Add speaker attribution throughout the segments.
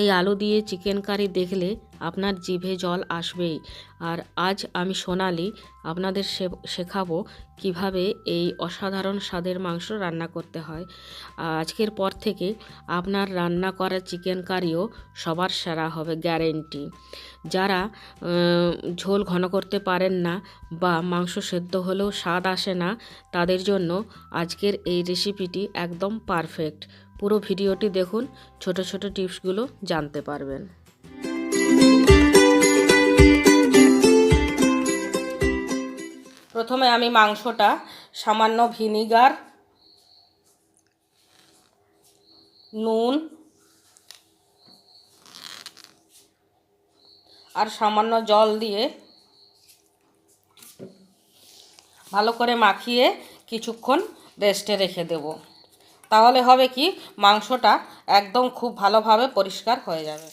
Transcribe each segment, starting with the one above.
Speaker 1: এই আলু দিয়ে চিকেন কারি দেখলে আপনার জিভে জল আসবেই। আর আজ আমি সোনালি আপনাদের শেখাবো কীভাবে এই অসাধারণ স্বাদের মাংস রান্না করতে হয়। আজকের পর থেকে আপনার রান্না করা চিকেন কারিও সবার সেরা হবে গ্যারেন্টি যারা ঝোল ঘন করতে পারেন না বা মাংস সেদ্ধ হলেও স্বাদ আসে না, তাদের জন্য আজকের এই রেসিপিটি একদম পারফেক্ট পুরো ভিডিওটি দেখুন, ছোট ছোট টিপসগুলো জানতে পারবেন। প্রথমে আমি মাংসটা সামান্য ভিনিগার, নুন, আর সামান্য জল দিয়ে ভালো করে মাখিয়ে কিছুক্ষণ রেস্টে রেখে দেব। তাহলে হবে কি, মাংসটা একদম খুব ভালোভাবে পরিষ্কার হয়ে যাবে।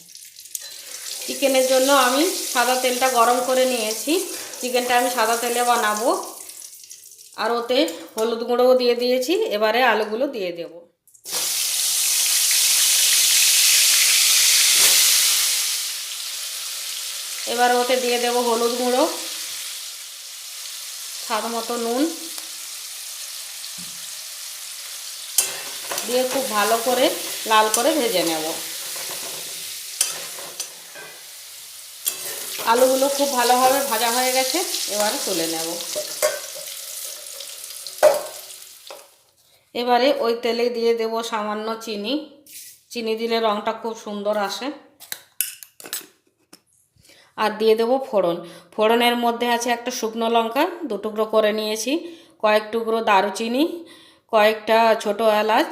Speaker 1: চিকেনের জন্য আমি সাদা তেলটা গরম করে নিয়েছি। চিকেনটা আমি সাদা তেলে বানাবো। আর ওতে হলুদ গুঁড়োও দিয়ে দিয়েছি। এবারে আলুগুলো দিয়ে দেব। এবার ওতে দিয়ে দেব হলুদ গুঁড়ো, স্বাদ মতো নুন। দিয়ে খুব ভালো করে লাল করে ভেজে নেব। আলুগুলো খুব ভালোভাবে ভাজা হয়ে গেছে, এবারে তুলে নেব। এবারে ওই তেলে দিয়ে দেব সামান্য চিনি। চিনি দিলে রঙটা খুব সুন্দর আসে। আর দিয়ে দেবো ফোড়ন। ফোড়নের মধ্যে আছে একটা শুকনো লঙ্কা, দু টুকরো করে নিয়েছি, কয়েক টুকরো দারুচিনি কয়েকটা ছোট এলাচ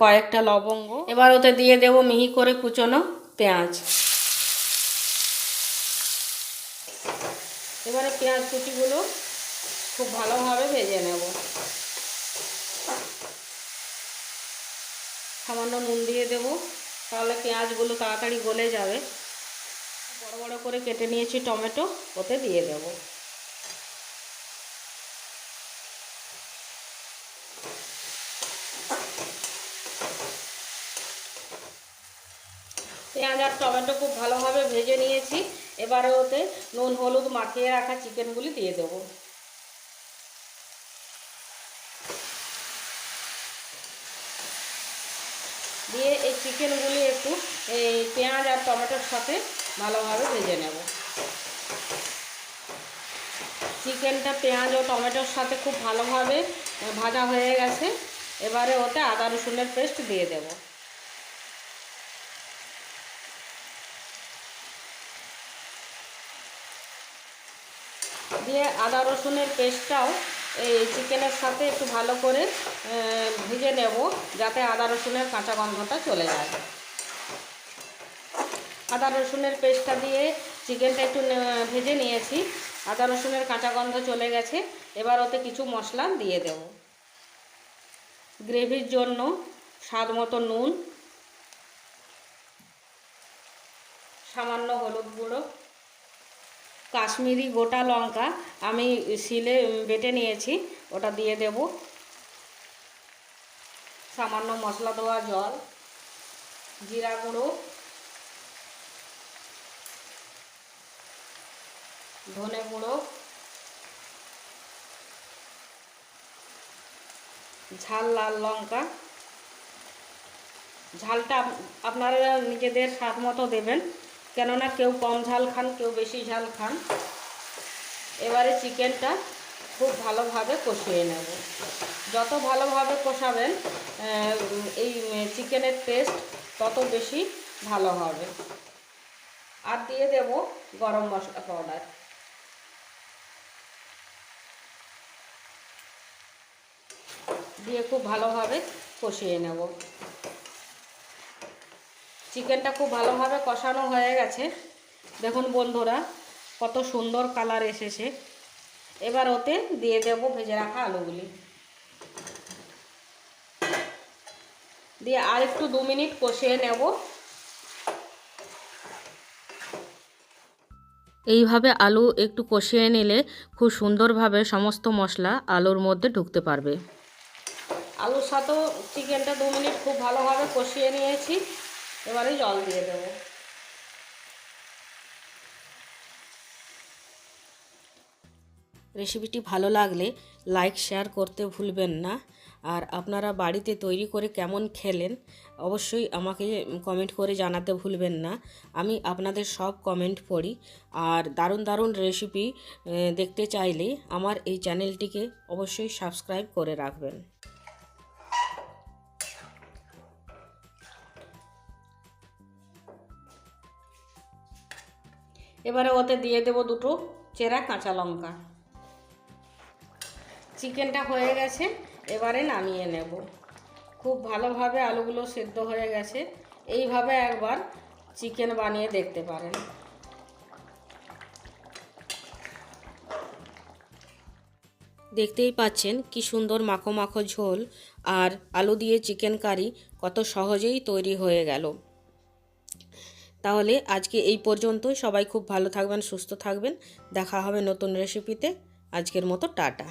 Speaker 1: কয়েকটা লবঙ্গ। এবার ওতে দিয়ে দেবো মিহি করে কুচোনো পেঁয়াজ। এবারে পেঁয়াজ কুচিগুলো খুব ভালোভাবে ভেজে নেব। সামান্য নুন দিয়ে দেব, তাহলে পেঁয়াজগুলো তাড়াতাড়ি গলে যাবে। বড় বড় করে কেটে নিয়েছি টমেটো, ওতে দিয়ে দেব। পেঁয়াজ আর টমেটো খুব ভালোভাবে ভেজে নিয়েছি। এবারে ওতে নুন, হলুদ মাখিয়ে রাখা চিকেনগুলি দিয়ে দেব। দিয়ে এই চিকেনগুলি একটু এই পেঁয়াজ আর টমেটোর সাথে ভালোভাবে ভেজে নেব। চিকেনটা পেঁয়াজ ও টমেটোর সাথে খুব ভালোভাবে ভাজা হয়ে গেছে। এবারে ওতে আদা রসুনের পেস্ট দিয়ে দেব। দিয়ে আদা রসুনের পেস্টটাও এই চিকেনের সাথে একটু ভালো করে ভেজে নেব যাতে আদা রসুনের কাঁচা গন্ধটা চলে যায়। আদা রসুনের পেস্টটা দিয়ে চিকেনটা একটু ভেজে নিয়েছি। আদা রসুনের কাঁচা গন্ধ চলে গেছে, এবার ওতে কিছু মশলা দিয়ে দেব। গ্রেভির জন্য স্বাদ মতো নুন, সামান্য হলুদ গুঁড়ো কাশ্মীরি গোটা লঙ্কা আমি শিলে বেটে নিয়েছি, ওটা দিয়ে দেব। সামান্য মশলা দেওয়া জল, জিরা গুঁড়ো, ধনে গুঁড়ো, ঝাল লাল লঙ্কা। ঝালটা আপ- আপনারা নিজেদের স্বাদ মতো দেবেন। কেননা কেউ কম ঝাল খান, কেউ বেশি ঝাল খান। এবারে চিকেনটা খুব ভালোভাবে কষিয়ে নেব। যত ভালোভাবে কষাবেন এই চিকেনের টেস্ট তত বেশি ভালো হবে। আর দিয়ে দেব গরম মশলা পাউডার। দিয়ে খুব ভালোভাবে কষিয়ে নেব। চিকেনটা খুব ভালোভাবে কষানো হয়ে গেছে। দেখুন বন্ধুরা, কত সুন্দর কালার এসেছে। এবার ওতে দিয়ে দেব ভেজে রাখা আলুগুলি। দিয়ে আর একটু দু মিনিট কষিয়ে নেব। এইভাবে আলু একটু কষিয়ে নিলে খুব সুন্দরভাবে সমস্ত মশলা আলুর মধ্যে ঢুকতে পারবে। আলুর সাথেও চিকেনটা দু মিনিট খুব ভালোভাবে কষিয়ে নিয়েছি। এবারে জল দিয়ে দেব। রেসিপিটি ভালো লাগলে লাইক, শেয়ার করতে ভুলবেন না। আর আপনারা বাড়িতে তৈরি করে কেমন খেলেন, অবশ্যই আমাকে কমেন্ট করে জানাতে ভুলবেন না। আমি আপনাদের সব কমেন্ট পড়ি। আর দারুণ দারুণ রেসিপি দেখতে চাইলে আমার এই চ্যানেলটিকে অবশ্যই সাবস্ক্রাইব করে রাখবেন। এবারে ওতে দিয়ে দেব দুটো চেরা কাঁচা লঙ্কা। চিকেনটা হয়ে গেছে, এবারে নামিয়ে নেব। খুব ভালোভাবে আলুগুলো সেদ্ধ হয়ে গেছে, এইভাবে একবার চিকেন বানিয়ে দেখতে পারেন। দেখতেই পাচ্ছেন কি সুন্দর মাখো মাখো ঝোল, আর আলু দিয়ে চিকেন কারি কত সহজেই তৈরি হয়ে গেল। তাহলে আজকে এই পর্যন্তই। সবাই খুব ভালো থাকবেন, সুস্থ থাকবেন। দেখা হবে নতুন রেসিপিতে আজকের মতো টাটা।